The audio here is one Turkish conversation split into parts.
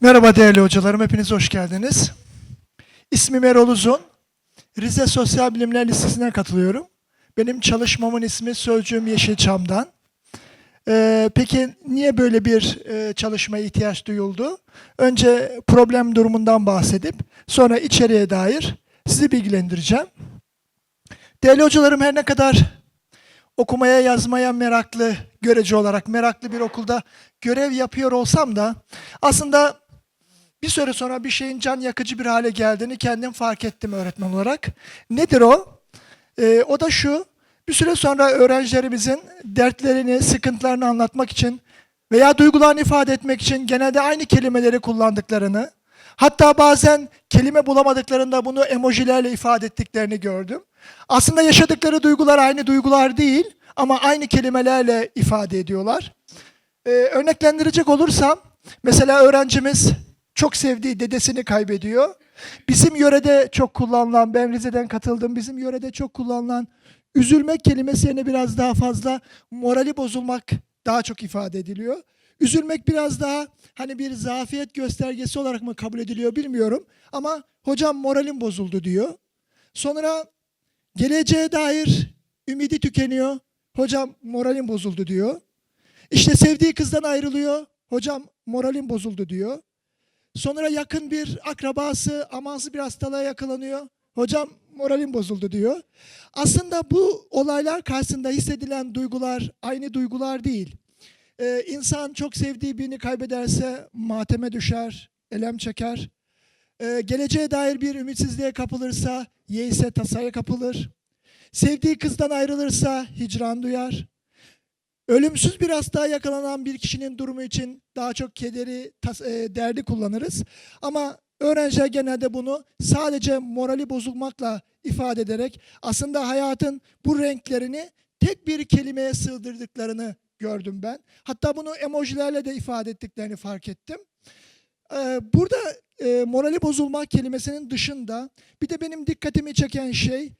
Merhaba değerli hocalarım, hepiniz hoş geldiniz. İsmim Erol Uzun. Rize Sosyal Bilimler Lisesi'ne katılıyorum. Benim çalışmamın ismi Sözcüğüm Yeşilçam'dan. Ee, peki niye böyle bir e, çalışmaya ihtiyaç duyuldu? Önce problem durumundan bahsedip sonra içeriye dair sizi bilgilendireceğim. Değerli hocalarım her ne kadar okumaya yazmaya meraklı görece olarak meraklı bir okulda görev yapıyor olsam da aslında bir süre sonra bir şeyin can yakıcı bir hale geldiğini kendim fark ettim öğretmen olarak. Nedir o? Ee, o da şu, bir süre sonra öğrencilerimizin dertlerini, sıkıntılarını anlatmak için veya duygularını ifade etmek için genelde aynı kelimeleri kullandıklarını, hatta bazen kelime bulamadıklarında bunu emojilerle ifade ettiklerini gördüm. Aslında yaşadıkları duygular aynı duygular değil ama aynı kelimelerle ifade ediyorlar. Ee, örneklendirecek olursam, mesela öğrencimiz çok sevdiği dedesini kaybediyor. Bizim yörede çok kullanılan, ben Rize'den katıldım, bizim yörede çok kullanılan üzülmek kelimesi yerine biraz daha fazla morali bozulmak daha çok ifade ediliyor. Üzülmek biraz daha hani bir zafiyet göstergesi olarak mı kabul ediliyor bilmiyorum. Ama hocam moralim bozuldu diyor. Sonra geleceğe dair ümidi tükeniyor. Hocam moralim bozuldu diyor. İşte sevdiği kızdan ayrılıyor. Hocam moralim bozuldu diyor. Sonra yakın bir akrabası amansız bir hastalığa yakalanıyor. Hocam moralim bozuldu diyor. Aslında bu olaylar karşısında hissedilen duygular aynı duygular değil. Ee, insan çok sevdiği birini kaybederse mateme düşer, elem çeker. Ee, geleceğe dair bir ümitsizliğe kapılırsa yeise tasaya kapılır. Sevdiği kızdan ayrılırsa hicran duyar. Ölümsüz bir hastalığa yakalanan bir kişinin durumu için daha çok kederi, e, derdi kullanırız. Ama öğrenciler genelde bunu sadece morali bozulmakla ifade ederek aslında hayatın bu renklerini tek bir kelimeye sığdırdıklarını gördüm ben. Hatta bunu emojilerle de ifade ettiklerini fark ettim. Burada e, morali bozulmak kelimesinin dışında bir de benim dikkatimi çeken şey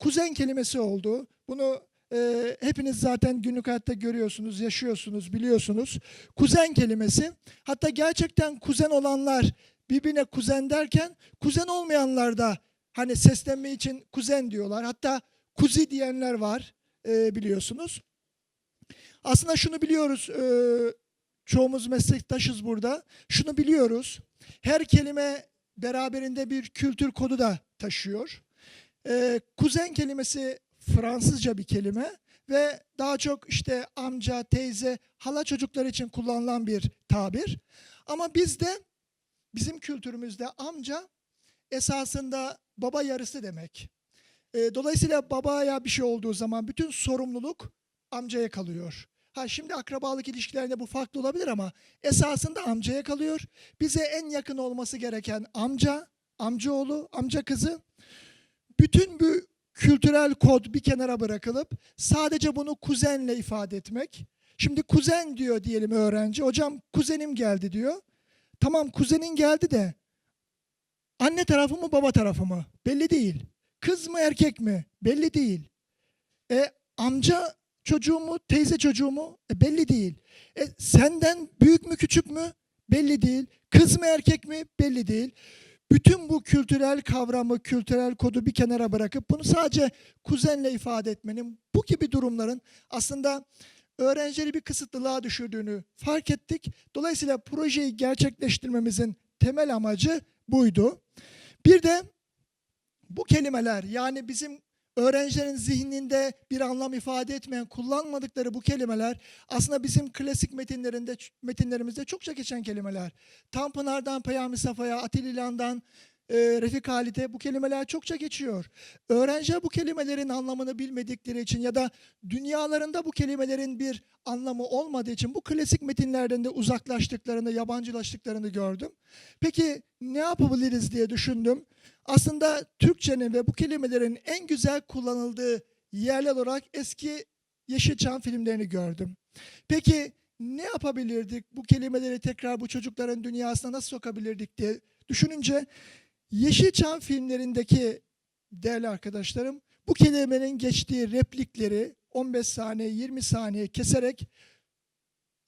kuzen kelimesi oldu. Bunu e, hepiniz zaten günlük hayatta görüyorsunuz, yaşıyorsunuz, biliyorsunuz. Kuzen kelimesi hatta gerçekten kuzen olanlar birbirine kuzen derken kuzen olmayanlar da hani seslenme için kuzen diyorlar. Hatta kuzi diyenler var e, biliyorsunuz. Aslında şunu biliyoruz, e, çoğumuz meslektaşız burada. Şunu biliyoruz, her kelime beraberinde bir kültür kodu da taşıyor. E, kuzen kelimesi Fransızca bir kelime ve daha çok işte amca, teyze, hala çocuklar için kullanılan bir tabir. Ama bizde, bizim kültürümüzde amca esasında baba yarısı demek. E, dolayısıyla babaya bir şey olduğu zaman bütün sorumluluk amcaya kalıyor. Ha şimdi akrabalık ilişkilerinde bu farklı olabilir ama esasında amcaya kalıyor. Bize en yakın olması gereken amca, amcaoğlu, amca kızı. Bütün bu kültürel kod bir kenara bırakılıp sadece bunu kuzenle ifade etmek. Şimdi kuzen diyor diyelim öğrenci. Hocam kuzenim geldi diyor. Tamam kuzenin geldi de anne tarafı mı baba tarafı mı? Belli değil. Kız mı erkek mi? Belli değil. E, amca çocuğu mu, teyze çocuğu mu? E, belli değil. E, senden büyük mü, küçük mü? Belli değil. Kız mı, erkek mi? Belli değil. Bütün bu kültürel kavramı, kültürel kodu bir kenara bırakıp bunu sadece kuzenle ifade etmenin bu gibi durumların aslında öğrencileri bir kısıtlılığa düşürdüğünü fark ettik. Dolayısıyla projeyi gerçekleştirmemizin temel amacı buydu. Bir de bu kelimeler yani bizim öğrencilerin zihninde bir anlam ifade etmeyen, kullanmadıkları bu kelimeler aslında bizim klasik metinlerinde metinlerimizde çokça geçen kelimeler. Tanpınar'dan Peyami Safa'ya, Atil İlhan'dan e, Refik Halit'e bu kelimeler çokça geçiyor. Öğrenciler bu kelimelerin anlamını bilmedikleri için ya da dünyalarında bu kelimelerin bir anlamı olmadığı için bu klasik metinlerden de uzaklaştıklarını, yabancılaştıklarını gördüm. Peki ne yapabiliriz diye düşündüm. Aslında Türkçenin ve bu kelimelerin en güzel kullanıldığı yerler olarak eski Yeşilçam filmlerini gördüm. Peki ne yapabilirdik? Bu kelimeleri tekrar bu çocukların dünyasına nasıl sokabilirdik diye düşününce Yeşilçam filmlerindeki değerli arkadaşlarım bu kelimenin geçtiği replikleri 15 saniye 20 saniye keserek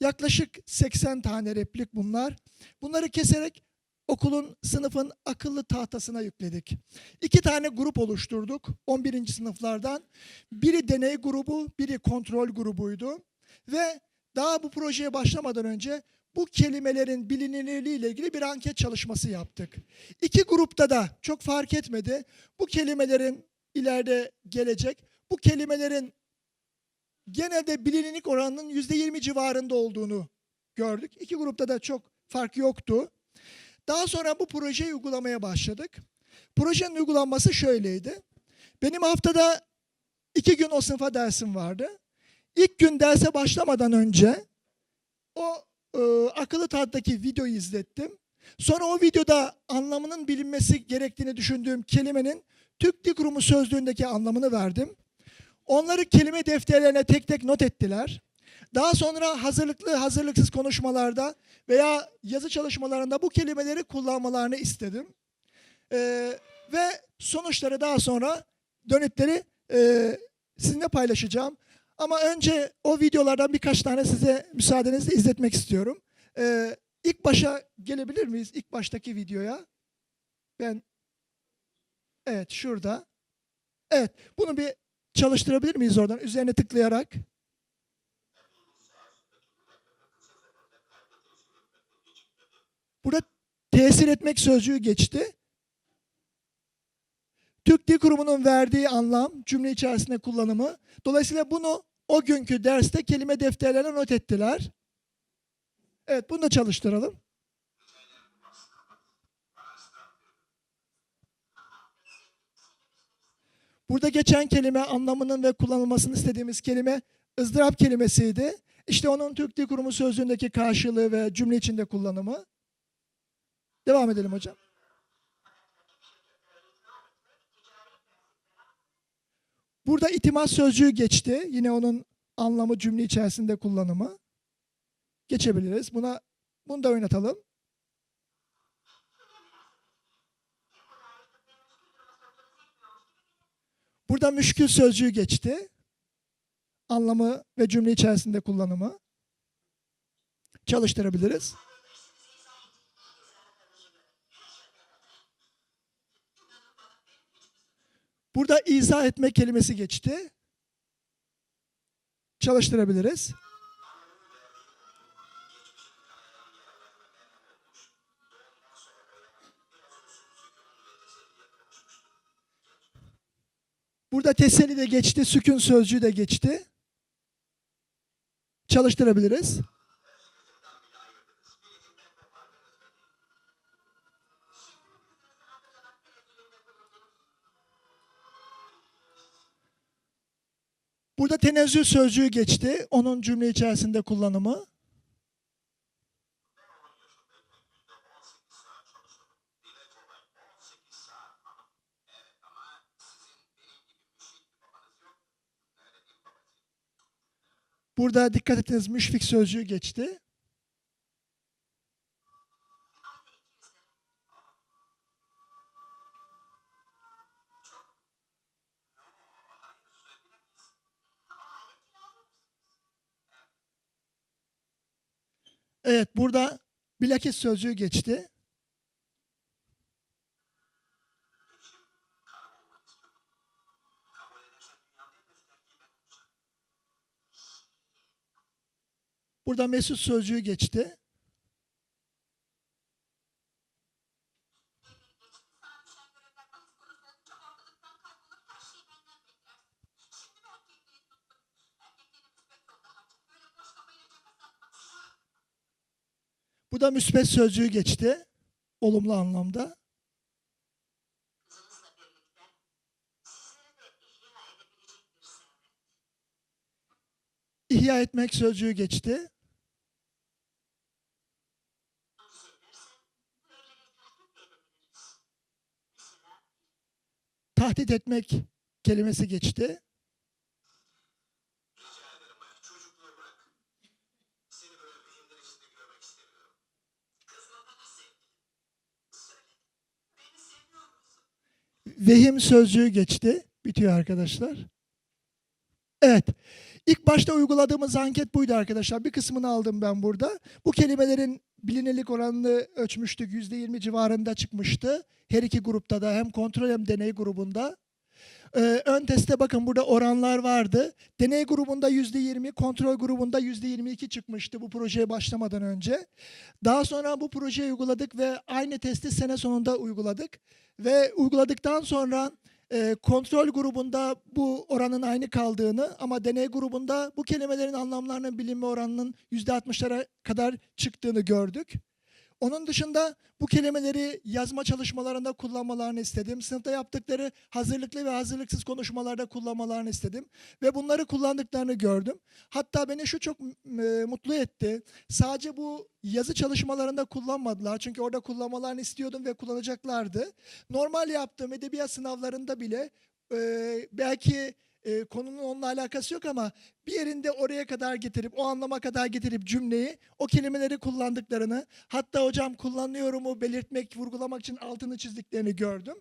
Yaklaşık 80 tane replik bunlar. Bunları keserek okulun, sınıfın akıllı tahtasına yükledik. İki tane grup oluşturduk 11. sınıflardan. Biri deney grubu, biri kontrol grubuydu. Ve daha bu projeye başlamadan önce bu kelimelerin bilinirliği ile ilgili bir anket çalışması yaptık. İki grupta da çok fark etmedi. Bu kelimelerin ileride gelecek, bu kelimelerin genelde bilinirlik oranının %20 civarında olduğunu gördük. İki grupta da çok fark yoktu. Daha sonra bu projeyi uygulamaya başladık. Projenin uygulanması şöyleydi. Benim haftada iki gün o sınıfa dersim vardı. İlk gün derse başlamadan önce o e, akıllı tahttaki videoyu izlettim. Sonra o videoda anlamının bilinmesi gerektiğini düşündüğüm kelimenin Türk Dil Kurumu sözlüğündeki anlamını verdim. Onları kelime defterlerine tek tek not ettiler. Daha sonra hazırlıklı hazırlıksız konuşmalarda veya yazı çalışmalarında bu kelimeleri kullanmalarını istedim. Ee, ve sonuçları daha sonra dönütleri e, sizinle paylaşacağım. Ama önce o videolardan birkaç tane size müsaadenizle izletmek istiyorum. Ee, ilk başa gelebilir miyiz? İlk baştaki videoya. Ben Evet şurada. Evet bunu bir çalıştırabilir miyiz oradan üzerine tıklayarak? Burada tesir etmek sözcüğü geçti. Türk Dil Kurumu'nun verdiği anlam cümle içerisinde kullanımı. Dolayısıyla bunu o günkü derste kelime defterlerine not ettiler. Evet bunu da çalıştıralım. Burada geçen kelime anlamının ve kullanılmasını istediğimiz kelime ızdırap kelimesiydi. İşte onun Türk Dil Kurumu sözlüğündeki karşılığı ve cümle içinde kullanımı. Devam edelim hocam. Burada itimat sözcüğü geçti. Yine onun anlamı cümle içerisinde kullanımı. Geçebiliriz. Buna bunu da oynatalım. Burada müşkül sözcüğü geçti. Anlamı ve cümle içerisinde kullanımı. Çalıştırabiliriz. Burada izah etme kelimesi geçti. Çalıştırabiliriz. Burada teselli de geçti, sükun sözcüğü de geçti. Çalıştırabiliriz. Burada tenezzül sözcüğü geçti. Onun cümle içerisinde kullanımı. Burada dikkat etiniz müşfik sözcüğü geçti. Evet burada bilakis sözcüğü geçti. Burada mesut sözcüğü geçti. Bu da müspet sözcüğü geçti. Olumlu anlamda. İhya etmek sözcüğü geçti. Tahdit etmek kelimesi geçti. Vehim sözcüğü geçti. Bitiyor arkadaşlar. Evet. İlk başta uyguladığımız anket buydu arkadaşlar. Bir kısmını aldım ben burada. Bu kelimelerin bilinirlik oranını ölçmüştük. %20 civarında çıkmıştı. Her iki grupta da hem kontrol hem deney grubunda. Ee, ön teste bakın burada oranlar vardı. Deney grubunda %20, kontrol grubunda %22 çıkmıştı bu projeye başlamadan önce. Daha sonra bu projeyi uyguladık ve aynı testi sene sonunda uyguladık. Ve uyguladıktan sonra e, kontrol grubunda bu oranın aynı kaldığını ama deney grubunda bu kelimelerin anlamlarının bilinme oranının %60'lara kadar çıktığını gördük. Onun dışında bu kelimeleri yazma çalışmalarında kullanmalarını istedim. Sınıfta yaptıkları hazırlıklı ve hazırlıksız konuşmalarda kullanmalarını istedim. Ve bunları kullandıklarını gördüm. Hatta beni şu çok e, mutlu etti. Sadece bu yazı çalışmalarında kullanmadılar. Çünkü orada kullanmalarını istiyordum ve kullanacaklardı. Normal yaptığım edebiyat sınavlarında bile e, belki e, konunun onunla alakası yok ama bir yerinde oraya kadar getirip o anlama kadar getirip cümleyi o kelimeleri kullandıklarını hatta hocam kullanıyorumu belirtmek vurgulamak için altını çizdiklerini gördüm.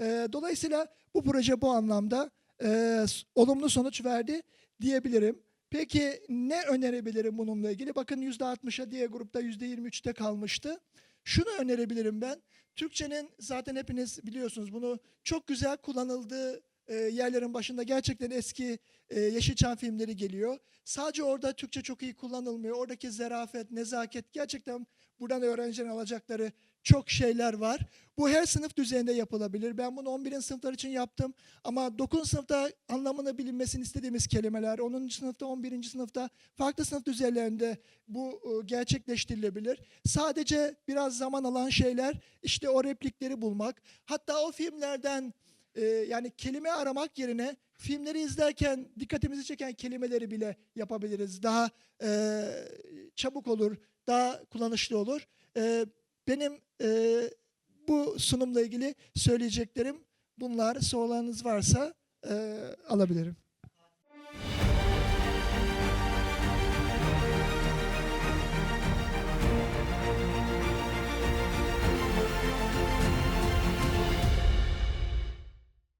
E, dolayısıyla bu proje bu anlamda e, olumlu sonuç verdi diyebilirim. Peki ne önerebilirim bununla ilgili? Bakın %60'a diğer grupta %23'te kalmıştı. Şunu önerebilirim ben. Türkçenin zaten hepiniz biliyorsunuz bunu çok güzel kullanıldığı e, yerlerin başında gerçekten eski e, Yeşilçam filmleri geliyor. Sadece orada Türkçe çok iyi kullanılmıyor. Oradaki zarafet, nezaket gerçekten buradan öğrencilerin alacakları çok şeyler var. Bu her sınıf düzeyinde yapılabilir. Ben bunu 11. sınıflar için yaptım ama 9. sınıfta anlamını bilinmesini istediğimiz kelimeler, 10. sınıfta, 11. sınıfta farklı sınıf düzeylerinde bu e, gerçekleştirilebilir. Sadece biraz zaman alan şeyler işte o replikleri bulmak. Hatta o filmlerden e, yani kelime aramak yerine filmleri izlerken dikkatimizi çeken kelimeleri bile yapabiliriz. Daha e, çabuk olur, daha kullanışlı olur. E, benim e, bu sunumla ilgili söyleyeceklerim bunlar. Sorularınız varsa e, alabilirim.